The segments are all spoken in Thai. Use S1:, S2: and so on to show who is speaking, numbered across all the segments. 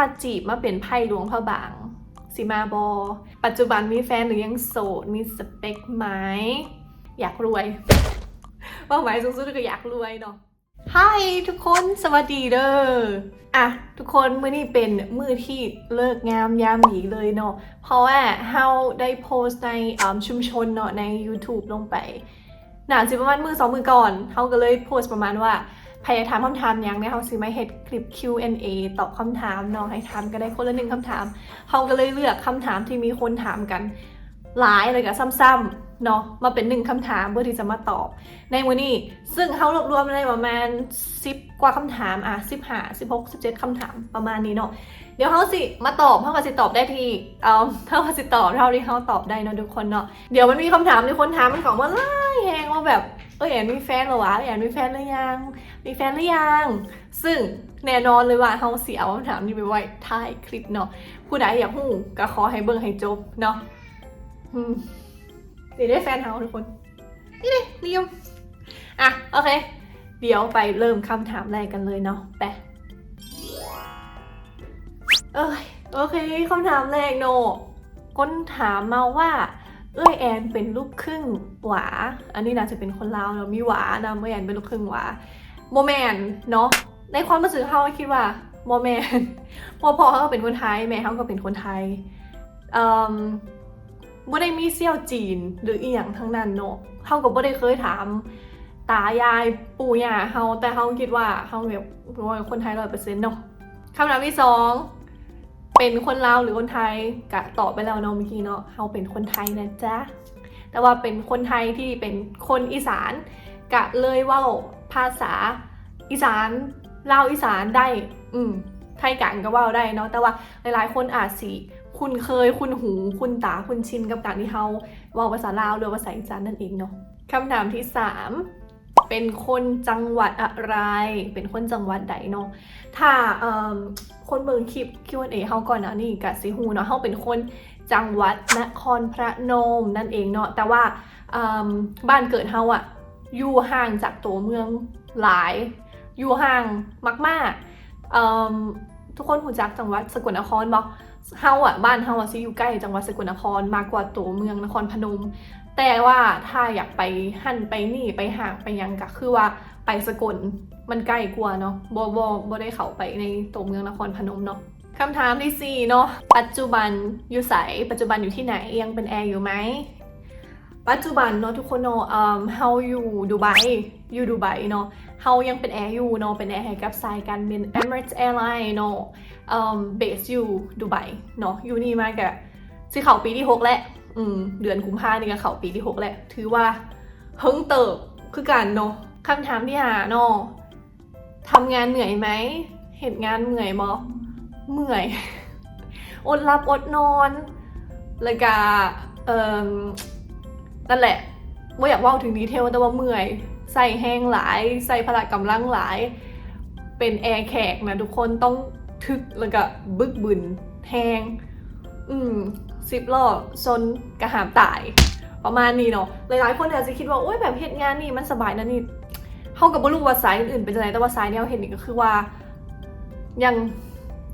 S1: ถ้าจีบมาเป็นไพ่หลวงพระบางสิมาบอ ปัจจุบันมีแฟนหรือยังโสด มีสเปคไหม อยากรวยเป้าหมายสูงสุดก็อยากรวยเนาะ Hi ทุกคนสวัสดีเด้ออะทุกคนมื้อนี้เป็นมื้อที่เลิกงามยามดีเลยเนาะเพราะว่าเฮาได้โพสต์ในชุมชนเนาะใน YouTube ลงไปหนาสิประมาณมือสองมือก่อนเฮาก็เลยโพสต์ประมาณว่า ใครอยากถามคำถามยังเนี่ยเฮาสิมาเฮ็ดคลิป Q&A ตอบคำถามเนาะให้ถามกันได้คนละหนึ่งคำถามเฮาก็เลยเลือกคำถามที่มีคนถามกัน หลายเลยกับซ้ำๆเนาะมาเป็นหนึ่งคำถามเพื่อที่จะมาตอบ ในวันนี้ซึ่งเขารวบรวมในประมาณ 10 กว่าคำถามอะ10หา16 17คำถามประมาณนี้เนาะเดี๋ยวเขาสิมาตอบเขาก็สิตอบได้ทีเอ่อเท่ากับสิตอบเท่าที่เขาตอบได้เนาะทุกคนเนาะเดี๋ยวมันมีคำถามที่คนถามมันของว่าไล่แหงว่าแบบ เออแอนมีแฟนหรอวะแอนมีแฟนหรือยัง มีแฟนหรือยัง ซึ่งแน่นอนเลยว่าเขาเสียคำถามนี้ไปไว้ท้ายคลิปเนาะผู้ใดอยากหู้ก็ขอให้เบิ่งให้จบเนาะเดี๋ยวได้แฟนเขาทุกคน นี่เลยเรียมอะโอเค เดี๋ยวไปเริ่มคำถามแรกกันเลยเนาะไปเอ้ยโอเคคำถามแรกโนคนถามมาว่า เอ้ยแอนเป็นลูกครึ่งหวา อันนี้น่าจะเป็นคนลาวเนาะมีหวานะเมื่อแอนเป็นลูกครึ่งหวาโมแมนเนาะในความรู้สึกเขาคิดว่าโมแมนพอพอเขาก็เป็นคนไทยแม่เขาก็เป็นคนไทยเอ่อบ่ได้มีเซี่ยวจีนหรืออีหยังทั้งนั้นเนาะเขาก็บ่ได้เคยถามตายายปู่ย่าเฮาแต่เฮาคิดว่าเฮาแบบคนไทยร้อยเปอร์เซ็นต์เนาะคำถามที่สอง เป็นคนลาวหรือคนไทยกะตอบไปแล้วเนาะเมื่อกี้เนาะเฮาเป็นคนไทยนะจ๊ะแต่ว่าเป็นคนไทยที่เป็นคนอีสานกะเลยว่าภาษาอีสานลาวอีสานได้ อืมไทยกลางก็ว่าได้เนาะแต่ว่าหลายๆ คนอาจสิคุณเคยคุณหูคุณตาคุณชินกับการที่เฮาว่าภาษาลาวหรือภาษาอีสานนั่นเองเนาะคำถามที่สามเป็นคนจังหวัดอะไร เป็นคนจังหวัดใดเนาะถ้าเอิ่ม คนเบิ่งคลิป Q&A เฮาก่อนนะนี่กะสิฮูเนาะเฮาเป็นคนจังหวัดนครพระนมนั่นเองเนาะแต่ว่าบ้านเกิดเฮาอะอยู่ห่างจากตัวเมืองหลาย อยู่ห่างมากๆทุกคนรู้จักจังหวัดสกลนครบ่เฮาอะบ้านเฮาอะสิอยู่ใกล้จังหวัดสกลนครมากกว่าตัวเมืองนครพนม แต่ว่าถ้าอยากไปหั่นไปนี่ไปห่างไปยังก็คือว่า ไปสกลมันใกล้กว่าเนาะบ่บ่บ่ได้เข้าไปในตัวเมืองนครพนมเนาะคำถามที่สี่เนาะปัจจุบันอยู่ไสปัจจุบันอยู่ที่ไหนยังเป็นแอร์อยู่ไหมปัจจุบันเนาะทุกคนเนาะเฮาอยู่ดูไบอยู่ดูไบเนาะเฮายังเป็นแอร์อยู่เนาะเป็นแอร์ให้กับสายการบิน Emirates Airline เนาะเบสอยู่ดูไบเนาะอยู่นี่มากะสิเข้าปีที่หกแล้วอืมเดือนกุมภานี่ก็เข้าปีที่หกแหละถือว่าเฮิงเติบคือกันเนาะ คำถามที่หาเนาะทำงานเหนื่อยไหม เห็นงานเหนื่อยบอเมื่อย อดหลับอดนอน แล้วก็เอ่มนั่นแหละว่าอยากว่าถึงดีเทลแต่ว่าเมื่อย ใส่แห้งหลาย ใส่พละกำลังหลาย เป็นแอร์แขกนะทุกคนต้องทึกแล้วก็บึกบึนแหงอืมสิบล้อชนกระหามตาย ประมาณนี้เนาะหลายๆคนอาจจะคิดว่าโอ๊ยแบบเหตุงานนี่มันสบายนะนี่ เขากับบรู้ว่าสายอื่นๆเป็นยังไงแต่ว่าสายเนี้ยเห็นนี่ก็คือว่า ยัง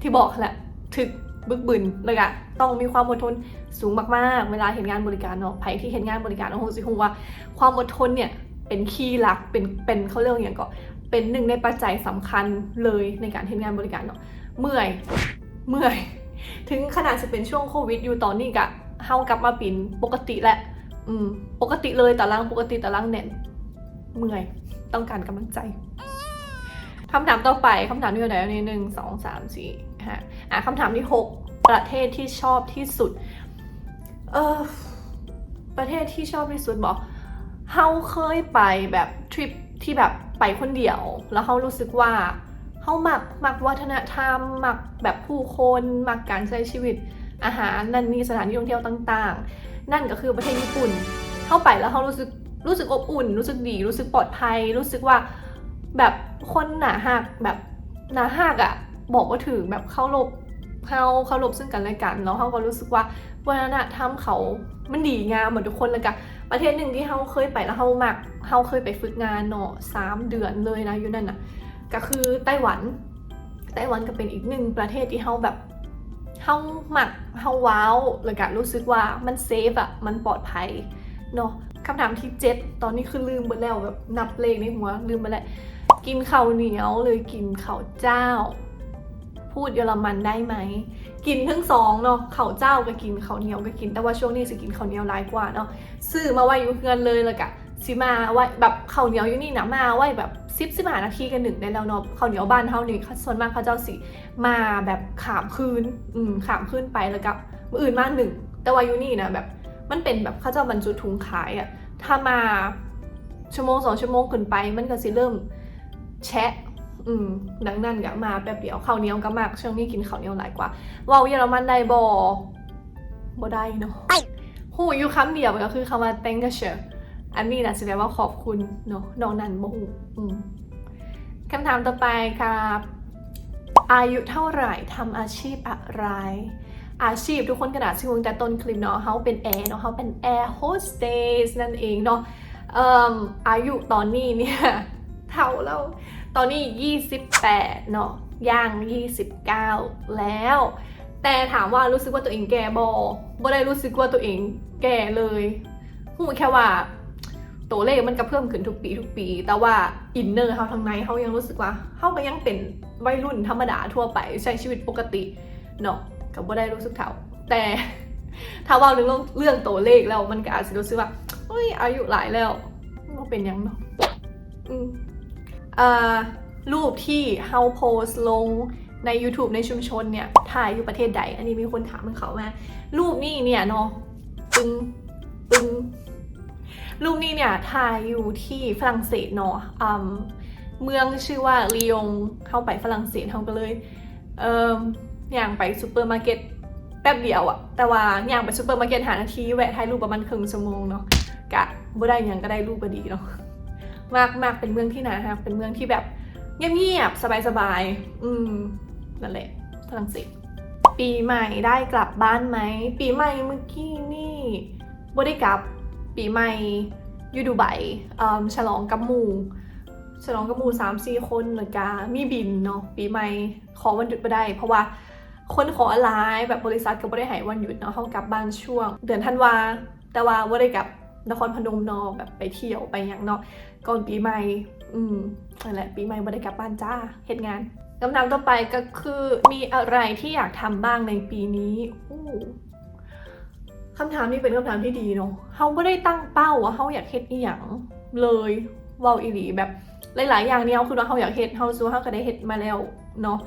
S1: ที่บอกแหละถึกบึกบึนเลยอะต้องมีความอดทนสูงมากๆ เวลาเห็นงานบริการเนาะใครที่เห็นงานบริการโอ้โหสิคงว่าความอดทนเนี่ยเป็นคีย์หลักเป็นเป็นเขาเรียกว่าอย่างก็เป็นหนึ่งในปัจจัยสำคัญเลยในการเห็นงานบริการเนาะเมื่อยเมื่อย ถึงขนาดจะเป็นช่วงโควิด อยู่ตอนนี้กะเฮากลับมาปินปกติแหละอืมปกติเลยตารางปกติตารางแน่นเมื่อย ต้องการกำลังใจคำถามต่อไปคำถามที่เท่ไหร่อันนี้หนึ่งสองสามสี่ห้าอะคำถามที่หกประเทศที่ชอบที่สุด เออประเทศที่ชอบที่สุดบอกเฮาเคยไปแบบทริปที่แบบไปคนเดียว แล้วเฮารู้สึกว่าเขามักมักวัฒนธรรมมักแบบผู้คนมักการใช้ชีวิตอาหารนั่นนี่สถานที่ท่องเที่ยวต่าง ๆ นั่นก็คือประเทศญี่ปุ่น เข้าไปแล้วเขารู้สึก รู้สึกอบอุ่น รู้สึกดี รู้สึกปลอดภัย รู้สึกว่าแบบคนหนาหักแบบหนาหักอะ่ะบอกว่าถือแบบเข้ารบเขาเข้ารบซึ่งกันและกันแล้วเขาก็รู้สึกว่าวัฒนธรรมเขา มันดีงามเหมือนทุกคนเลยกันประเทศหนึ่งที่เขาเคยไปแล้วเขามักเขาเคยไปฝึกงานเนาะสามเดือนเลยนะอยู่นั่นน่ะ ก็คือไต้หวัน ไต้หวันก็เป็นอีกหนึ่งประเทศที่เฮาแบบเฮาหมักเฮาว้าวแล้วก็รู้สึกว่ามันเซฟอะมันปลอดภัยเนาะ คำถามที่เจ็ดตอนนี้คือลืมไปแล้วแบบนับเลขในหัวลืมไปแล้วกินข้าวเหนียวหรือกินข้าวเจ้า พูดเยอรมันได้ไหม กินทั้งสองเนาะข้าวเจ้าก็กินข้าวเหนียวก็กิน แต่ว่าช่วงนี้สิกินข้าวเหนียวหลายกว่าเนาะซื้อมาไว้อยู่เพื่อนเลยล้วก็สิมาไว้แบบข้าวเหนียวอยู่นี่นะมาไว้แบบซิบสิบหานาทีกันหนึ่งได้แล้วเนาะข้าวเหนียวบ้านเท่านี้ส่วนมากเขาเจ้าสิมาแบบขามคืนอืมขามคืนไปแล้วกับอื่นมากหนึ่งแต่ว่าอยู่นี่นะแบบ มันเป็นแบบเขาเจ้าบรรจุถุงขายอะถ้ามาชั่วโมงสองชั่วโมงขึ้นไป มันก็สิเริ่มแชะอืมดังนั้นก็มาแป๊บเดียวข้าวเหนียวก็มากช่วงนี้กินข้าวเหนียวหลายกว่าเว้าเยอรมันได้บ่บ่ได้เนาะหูอยู่คำเดียวก็คือคำว่า t h a n k s c h ö อันนี้นะแสดงว่าขอบคุณเนาะนอกนั้นบ่ฮู้อืมคำถามต่อไปครับ อายุเท่าไหร่ทำอาชีพอะไร อาชีพ ทุกคนกระดาษชื่อวงแต่ต้นคลิปเนาะเขาเป็นแอร์เนาะเขาเป็นแอร์โฮสเตสนั่นเองเนาะเอ่มอายุตอนนี้เนี่ยเท่าแล้ว ตอนนี้ 28 เนาะย่าง 29 แล้ว แต่ถามว่ารู้สึกว่าตัวเองแก่บอบ่ได้รู้สึกว่าตัวเองแก่เลยพูดแค่ว่าตัวเลขมันก็เพิ่มขึ้นทุกปีทุกปี แต่ว่าอินเนอร์เขาทางในเขายังรู้สึกว่าเขาก็ยังเป็นวัยรุ่นธรรมดาทั่วไปใช้ชีวิตปกติเนาะ ก็บ่ได้รู้สึกเท่า แต่ถ้าว่าเรื่องเรื่องตัวเลขแล้วมันก็อาจจะรู้สึกว่าเฮ้ยอายุหลายแล้วมันเป็นยังเนาะรูปที่เฮาโพสลงใน YouTube ในชุมชนเนี่ยถ่ายอยู่ประเทศใด อันนี้มีคนถามมันเขามา รูปนี้เนี่ยเนาะตึงตึงรูปนี้เนี่ยถ่ายอยู่ที่ฝรั่งเศสเนาะอืมเมืองชื่อว่าลียงเข้าไปฝรั่งเศสเขาก็เลยเอ่อ ย่างไปซูเปอร์มาร์เก็ตแป๊บเดียวอะแต่ว่าย่างไปซูเปอร์มาร์เก็ตหานาทีแวะถ่ายรูปประมาณครึ่งชั่วโมงเนาะกะบ่ได้ยังก็ได้รูปพอดีเนาะมากมากเป็นเมืองที่ไหนคะเป็นเมืองที่แบบเงียบๆสบายๆอืมนั่นแหละฝรั่งเศสปีใหม่ได้กลับบ้านไหมปีใหม่เมื่อกี้นี่บ่ได้กลับปีใหม่อยู่ดูไบเอ่อฉลองกับหมู่ฉลองกับหมู่สามสี่คนแล้วก็มีบินเนาะปีใหม่ขอวันหยุดไม่ได้ เพราะว่า คนขอออนไลน์แบบบริษัทก็บ่ได้ให้วันหยุดเนาะเขากลับบ้านช่วง เดือนธันวาแต่ว่าบ่ได้กลับนครพนมเนาะแบบไปเที่ยวไปอย่างเนาะก่อนปีใหม่ อืมนั่นแหละปีใหม่บ่ได้กลับบ้านจ้าเหตุงานคำถามต่อไปก็คือมีอะไรที่อยากทำบ้างในปีนี้อู้คำถามนี้เป็นคำถามที่ดีเนาะเฮาไม่ได้ตั้งเป้าว่าเฮาอยากเฮ็ดอีหยังเลยเว้าอีหลีแบบหลายๆอย่างเนี่ยคือว่าเฮาอยากเฮ็ดเฮาสู้เฮาก็ได้เฮ็ดมาแล้วเนาะ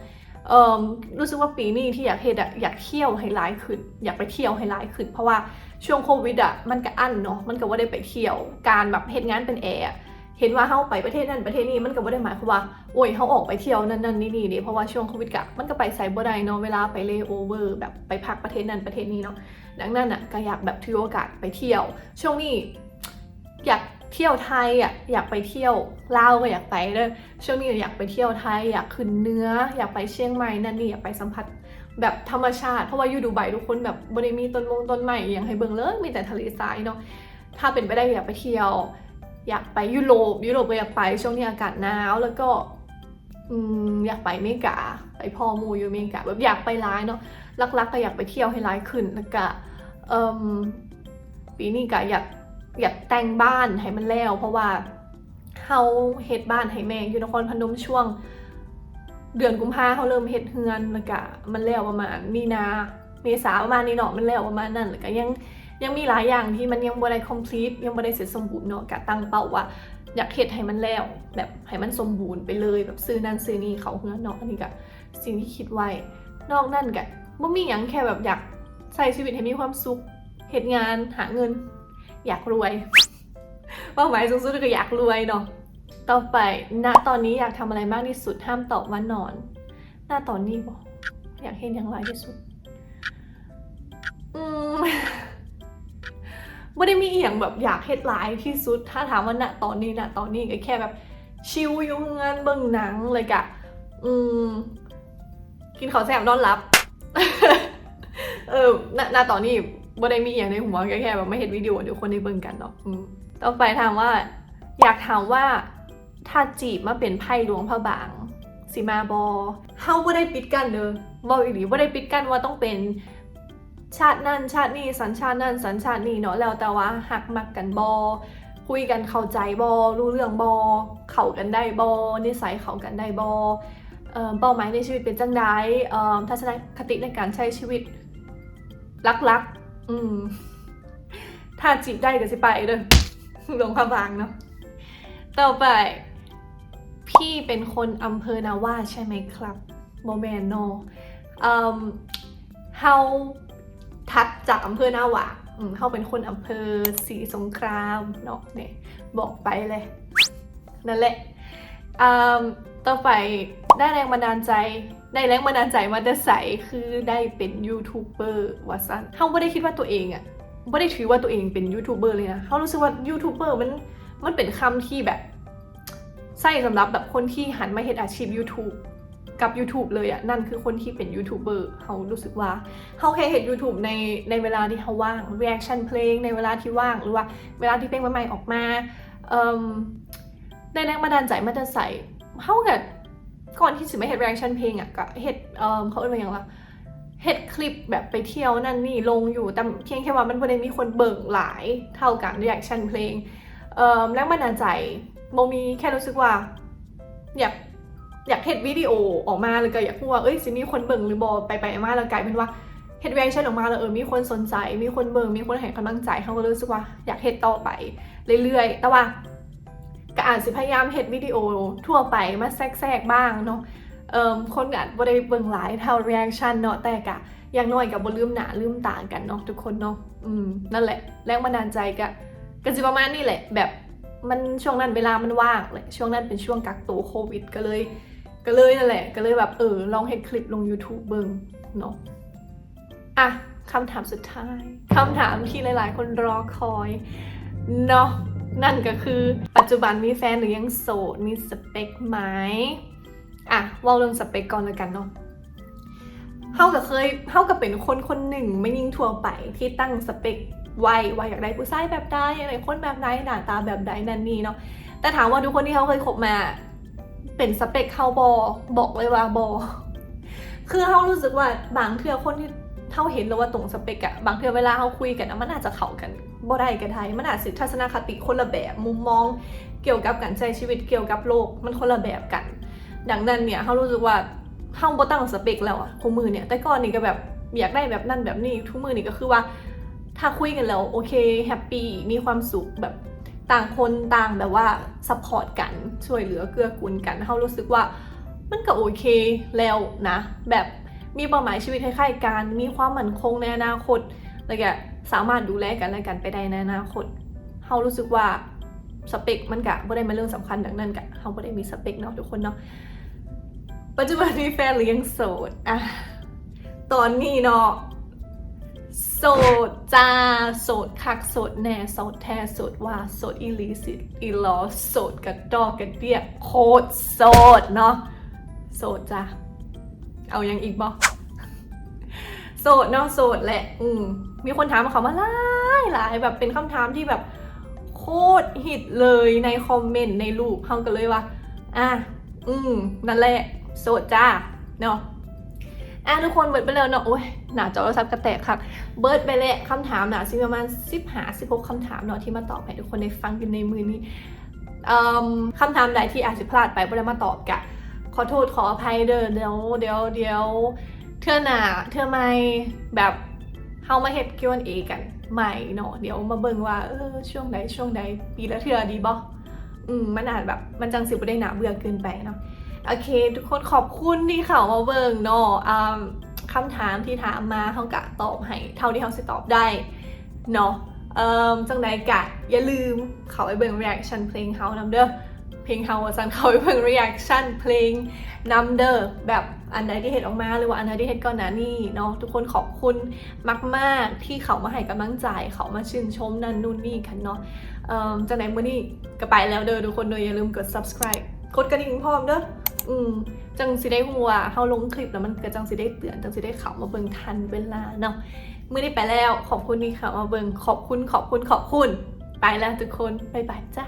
S1: รู้สึกว่าปีนี้ที่อยากเฮ็ดอะอยากเที่ยวให้หลายขึ้น อยากไปเที่ยวให้หลายขึ้น เพราะว่าช่วงโควิดอะมันก็อั้นเนาะมันก็ว่าได้ไปเที่ยว การแบบเฮ็ดงานเป็นแอร์เห็นว่าเฮาไปประเทศนั้นประเทศนี้มันก็บ่ได้หมายความว่าโอ้ยเฮาออกไปเที่ยวนั่นนั่นนี่นี่เด้เพราะว่าช่วงโควิดกะมันก็ไปไสบ่ได้เนาะเวลาไปเลโอเวอร์แบบไปพักประเทศนั้นประเทศนี้เนาะดังนั้นอะก็อยากแบบถือโอกาสไปเที่ยว ช่วงนี้อยาก เที่ยวไทยอะอยากไปเที่ยวลาวก็อยากไปเด้อช่วงนี้อยากไปเที่ยวไทย อยากขึ้นเนื้อ อยากไปเชียงใหม่นั่นนี่อยากไปสัมผัสแบบธรรมชาติ เพราะว่าอยู่ดูไบทุกคนแบบบริมีต้นมงต้นไม้อย่างให้เบิงเลยมีแต่ทะเลทรายเนาะถ้าเป็นไปได้อยากไปเที่ยว อยากไปยุโรปยุโรปก็อยากไปช่วงนี้อากาศหนาวแล้วก็ออยากไปเมกาไปพอมูอยู่เมกาแบบอยากไปร้ายเนาะลักๆก็อยากไปเที่ยวให้ร้ายขึ้นแล้วก็ปีนี้ก็อยาก อยากแต่งบ้านให้มันแล้ว เพราะว่าเฮาเฮ็ดบ้านให้แม่อยู่นครพนมช่วง เดือนกุมภาเขาเริ่มเฮ็ดเฮือนแล้วก็มันแล้วประมาณมีนาเมษาประมาณนี้เนาะมันแล้วประมาณนั้นแล้วก็ยังยังมีหลายอย่างที่มันยังบ่ได้ complete ยังบ่ได้เสร็จสมบูรณ์เนาะก็ตั้งเป้าว่าอยากเฮ็ดให้มันแล้ว แบบให้มันสมบูรณ์ไปเลยแบบซื้อนั่นซื้อนี่เขาเฮือนเนาะอันนี้ก็สิ่งที่คิดไว้ นอกนั่นก็บ่มีหยังแค่แบบอยากใช้ชีวิตให้มีความสุขเฮ็ดงานหาเงิน อยากรวย เป้าหมายสูงสุดคืออยากรวยเนาะต่อไปณตอนนี้อยากทำอะไรมากที่สุดห้ามตอบว่านอนหน้าตอนนี้บอกอยากเห็นอย่างไรที่สุดอืมไม่ได้มีอย่างแบบอยากเฮ็ดหลายที่สุด ถ้าถามว่าณตอนนี้ณตอนนี้ก็แค่แบบ ชิลอยู่งานเบิ่งหนังเลยกะ อืม กินข้าวแซ่บนอนหลับ เออณณตอนนี้ บ่ได้มีอย่างในหัวแค่แค่แบบไม่เห็นวิดีโอเดี๋ยวคนได้เบิ่งกันเนาะต่อไปถามว่า อยากถามว่าถ้าจีบมาเป็นไพ่หลวงพระบางสิมาบอเฮาบ่ได้ปิดกันเด้อบอกอีหลีบ่ได้ปิดกันว่าต้องเป็นชาตินั่นชาตินี้สัญชาตินั่นสัญชาตินี้เนาะแล้วแต่ว่าหักมักกันบอคุยกันเข้าใจบอรู้เรื่องบอเข้ากันได้บอนิสัยเข้ากันได้บอเอ่อเป้าหมายในชีวิตเป็นจังไดเอ่อทัศนคติในการใช้ชีวิตลักๆ อืม ถ้าจีบได้ก็สิไปเด้อลงความบางเนาะ ต่อไป พี่เป็นคนอำเภอนาว่าใช่ไหมครับโมแมนโนเอ่อเฮาทัดจากอำเภอนาว่าอืมเฮาเป็นคนอำเภอศรีสงครามเนาะเนี่ยบอกไปเลย นั่นแหละอืมต่อไป ได้แรงบันดาลใจ ได้แรงบันดาลใจมาแต่ใสคือได้เป็นยูทูบเบอร์ว่าซันเฮาไม่ได้คิดว่าตัวเองอะไม่ได้ถือว่าตัวเองเป็นยูทูบเบอร์เลยนะเฮารู้สึกว่ายูทูบเบอร์มันมันเป็นคำที่แบบใส่สำหรับแบบคนที่หันมาเฮ็ดอาชีพ YouTube กับ YouTube เลยอะนั่นคือคนที่เป็นยูทูบเบอร์เขารู้สึกว่าเขาแค่เห็น YouTube ในในเวลาที่เขาว่าง reaction เพลงในเวลาที่ว่างหรือว่าเวลาที่เพลงใหม่ๆออกมาเอิ่มได้แรงบันดาลใจมาแต่ใส่เขากับ ก่อนที่จะไม่เห็น reaction เพลงอะก็เห็ดเอิ่มเขาเรียกว่าอย่างไรเห็ดคลิปแบบไปเที่ยวนั่นนี่ลงอยู่แต่เพียงแค่ว่ามันไม่ได้มีคนเบิ่งหลายเท่ากับ reaction เพลงเอิ่มแรงบันดาลใจโมมีแค่รู้สึกว่าอยากอยากเห็ดวิดีโอออกมาแล้วก็อยากพูดว่าเอ้ยสิมีคนเบิ่งหรือบอไปไปมาแล้วกลายเป็นว่าเห็ด reaction ออกมาแล้วเออมีคนสนใจ มีคนเบิ่งมีคนให้กำลังใจเขาก็รู้สึกว่าอยากเห็ดต่อไปเรื่อยๆ แต่ว่า ก็อาจสิพยายามเห็ดวิดีโอทั่วไปมาแทรกๆบ้างเนาะเอ่อคนก็อาจบ่ได้เบิ่งหลายเท่า reaction เนาะแต่กะอย่างน้อยกับบ่ลืมหน้าลืมตากันเนาะทุกคนเนาะอืมนั่นแหละแรงบันดาลใจก็ก็สิประมาณนี้แหละ แบบมันช่วงนั้นเวลามันว่างเลยช่วงนั้นเป็นช่วงกักตัวโควิดก็เลย ก็เลยนั่นแหละ ก็เลยแบบเออลองเห็นคลิปลง YouTube เบิ่งเนาะอะคำถามสุดท้ายคำถามที่หลายๆ คนรอคอยเนาะ นั่นก็คือปัจจุบันมีแฟนหรือยังโสด มีสเปคไหมอะว่าเรื่องสเปคก่อนเลยกันเนาะเฮาก็เคยเฮาก็เป็นคนคนหนึ่งไม่ยิ่งทั่วไปที่ตั้งสเปคไว้ว่าอยากได้ผู้ชายแบบใดอยากได้คนแบบใดหน้าตาแบบใดนั่นนี่เนาะแต่ถามว่าทุกคนที่เขาเคยคบมาเป็นสเปคเขาบอบอกเลยว่าบอคือเขารู้สึกว่าบางเทื่อคนที่ เขาเห็นแล้วว่าตรงสเปกอะบางเทื่อเวลาเขาคุยกันอะมันอาจจะเข้ากันบ่ได้กันไทยมันอาจสิทัศนคติคนละแบบมุมมอง เกี่ยวกับการใช้ชีวิตเกี่ยวกับโลกมันคนละแบบกัน ดังนั้นเนี่ยเขารู้สึกว่าเขาบ่ตั้งสเปคแล้วอะคู่มือเนี่ยแต่ก่อนนี่ก็แบบอยากได้แบบนั่นแบบนี้ทุกมือนี่ก็คือว่า ถ้าคุยกันแล้วโอเคแฮปปี้มีความสุขแบบต่างคนต่างแบบว่าซัพพอร์ตกันช่วยเหลือเกื้อกูลกันเขารู้สึกว่ามันก็โอเคแล้วนะ แบบ มีเป้าหมายชีวิตคล้ายๆกัน มีความมั่นคงในอนาคต แล้วก็สามารถดูแลกันและกันไปได้ในอนาคตเขารู้สึกว่าสเปคมันกะไม่ได้มาเรื่องสำคัญดังนั้นกะเขาไม่ได้มีสเปคเนาะทุกคนเนาะ ปัจจุบันมีแฟนหรือยังโสดอะตอนนี้เนาะโสดจ้าโสดคักโสดแน่โสดแท้โสดว่าโสดอีลีสิอีลอโสดกระดอกกระเดียโคตรโสดเนาะโสดจ้า เอายังอีกบ่โสดเนาะโสดแหละ อืมมีคนถามมาเขามาหลายหลายแบบเป็นคำถามที่แบบโคตรฮิตเลยในคอมเมนต์ในรูปเขาก็เลยว่า อะ อืมนั่นแหละ โสดจ้า เนาะอะทุกคนเบิดไปแล้วเนาะโอ้ยหนาจอโทรศัพท์กระแตกค่ะ เบิดไปแล้วคำถามหนาสิประมาณสิบหาสิบหกคำถามเนาะที่มาตอบให้ทุกคนได้ฟังกันในมือนี้อืมคำถามใดที่อาจจะพลาดไปไม่ได้มาตอบกะ ขอโทษขออภัยเด้อเดี๋ยวเดี๋ยวเดี๋ยวเทื่อหนาเทื่อไม่แบบเฮามาเฮ็ด Q&A กันใหม่เนาะเดี๋ยวมาเบิ่งว่าเออช่วงใดช่วงใดปีละเทื่อดีบ่อืมมันอาจแบบมันจังสิบ่ได้หนาเบื่อเกินไปเนาะโอเค ทุกคนขอบคุณที่เขามาเบิ่งเนาะอ่าคำถามที่ถามมาเขากะตอบให้เท่าที่เขาสิตอบได้เนาะเอ่อจังใดกะอย่าลืมเขาไปเบิ่ง reaction เพลงเขานำเด้อ เพลงเขาสันเขาเบิ่ง reaction เพลงนำเด้อแบบอันใดที่เห็นออกมาหรือว่าอันใดที่เห็นก่อนหน้านี้เนาะทุกคนขอบคุณมากๆ ที่เขามาให้กำลังใจเขามาชื่นชมนั่นนู่นนี่กันเนาะจังใดมื้อนี้ก็ไปแล้วเด้อทุกคนโดยอย่าลืมกด subscribe กดกระดิ่งพร้อมเด้ออืมจังสิได้หัวเฮาลงคลิปแล้วมันก็จังสิได้เตือนจังสิได้เขามาเบิ่งทันเวลาเนาะมื้อนี้ไปแล้วขอบคุณที่เขามาเบิ่งขอบคุณขอบคุณขอบคุณ ไปแล้วทุกคนบ๊ายบายจ้า